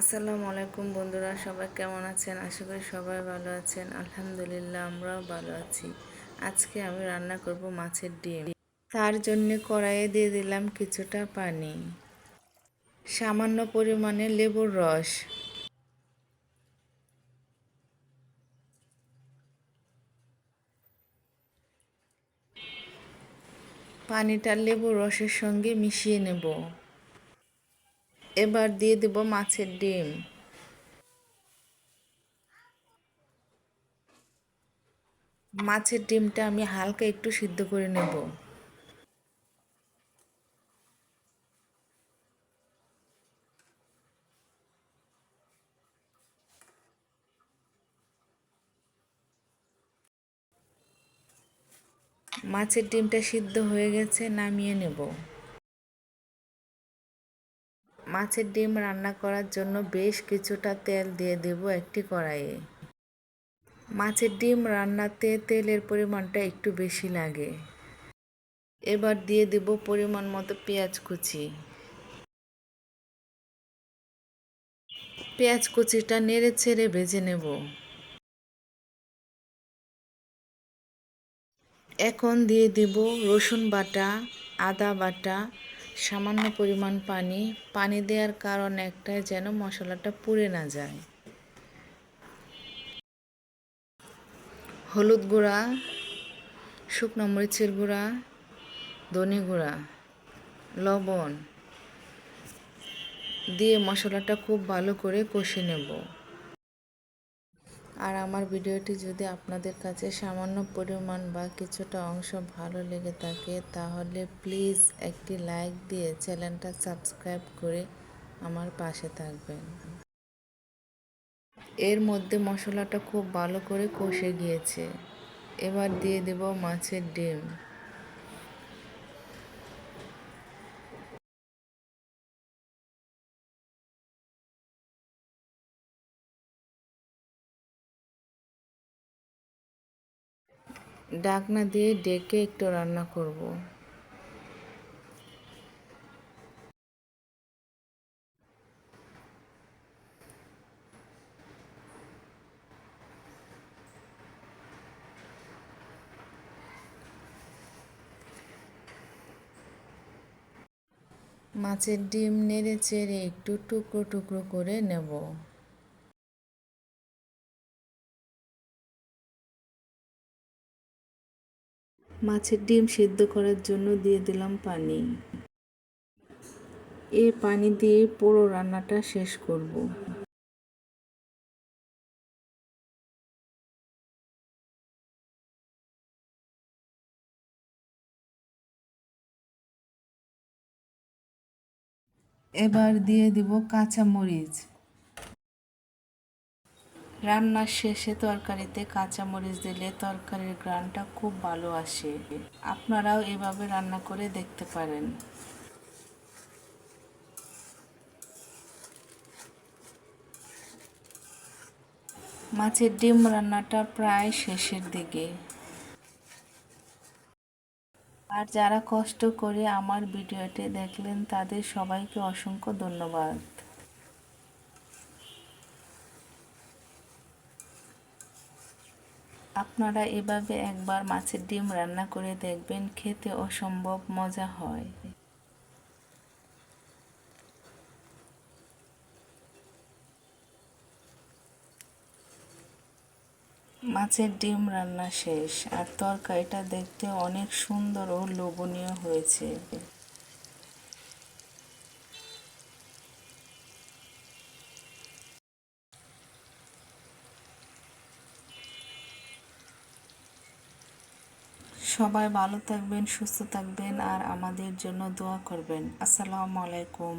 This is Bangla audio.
আসসালামু আলাইকুম বন্ধুরা, সবাই কেমন আছেন? আশা করি সবাই ভালো আছেন। আলহামদুলিল্লাহ, আমরাও ভালো আছি। আজকে আমি রান্না করব মাছের ডিম। তার জন্য কড়াইয়ে দিয়ে দিলাম কিছুটা পানি। সামান্য পরিমাণে লেবুর রস। পানিটা লেবুর রসের সঙ্গে মিশিয়ে নেব। এবার দিয়ে দেব মাছের ডিম। মাছের ডিমটা আমি হালকা একটু সিদ্ধ করে নেব। মাছের ডিমটা সিদ্ধ হয়ে গেছে, নামিয়ে নেব। মাছের ডিম রান্না করার জন্য বেশ কিছুটা তেল দিয়ে দেব একটি কড়াইয়ে। মাছের ডিম রান্নাতে তেলের পরিমাণটা একটু বেশি লাগে। এবার দিয়ে দেব পরিমাণ মতো পেঁয়াজ কুচি। পেঁয়াজ কুচিটা নেড়ে ছেড়ে ভেজে নেব। এখন দিয়ে দিব রসুন বাটা, আদা বাটা সামান্য পরিমাণ পানি পানি দেওয়ার কারণ একটাই যেন মশলাটা পুড়ে না যায়। হলুদ গুঁড়া, শুকনো মরিচের গুঁড়া, ধনে গুঁড়া, লবণ দিয়ে মশলাটা খুব ভালো করে কষে নেব। আর আমার ভিডিওটি যদি আপনাদের কাছে সামান্য পরিমাণ বা কিছুটা অংশ ভালো লেগে থাকে, তাহলে প্লিজ একটি লাইক দিয়ে চ্যানেলটা সাবস্ক্রাইব করে আমার পাশে থাকবেন। এর মধ্যে মশলাটা খুব ভালো করে কষে গিয়েছে। এবার দিয়ে দেব মাছের ডিম। ডাকনা দিয়ে ডেকে একটু রান্না করব। মাছের ডিম নেড়ে চেড়ে একটু টুকরো টুকরো করে নেব। মাছের ডিম সিদ্ধ করার জন্য দিয়ে দিলাম পানি। এ পানি দিয়ে পুরো রান্নাটা শেষ করব। এবার দিয়ে দিব কাঁচা মরিচ রান্নার শেষে তরকারিতে কাঁচা মরিচ দিলে তরকারির গ্রানটা খুব ভালো আসে। আপনারাও এভাবে রান্না করে দেখতে পারেন। মাছের ডিম রান্নাটা প্রায় শেষের দিকে। আর যারা কষ্ট করে আমার ভিডিওটি দেখলেন, তাদের সবাইকে অসংখ্য ধন্যবাদ। আপনারা এভাবে একবার মাছের ডিম রান্না করে দেখবেন, খেতে অসম্ভব মজা হয়। মাছের ডিম রান্না শেষ, আর তরকারিটা দেখতে অনেক সুন্দর ও লোভনীয় হয়েছে। সবাই ভালো থাকবেন সুস্থ থাকবেন আর আমাদের জন্য দোয়া করবেন। আসসালামু আলাইকুম।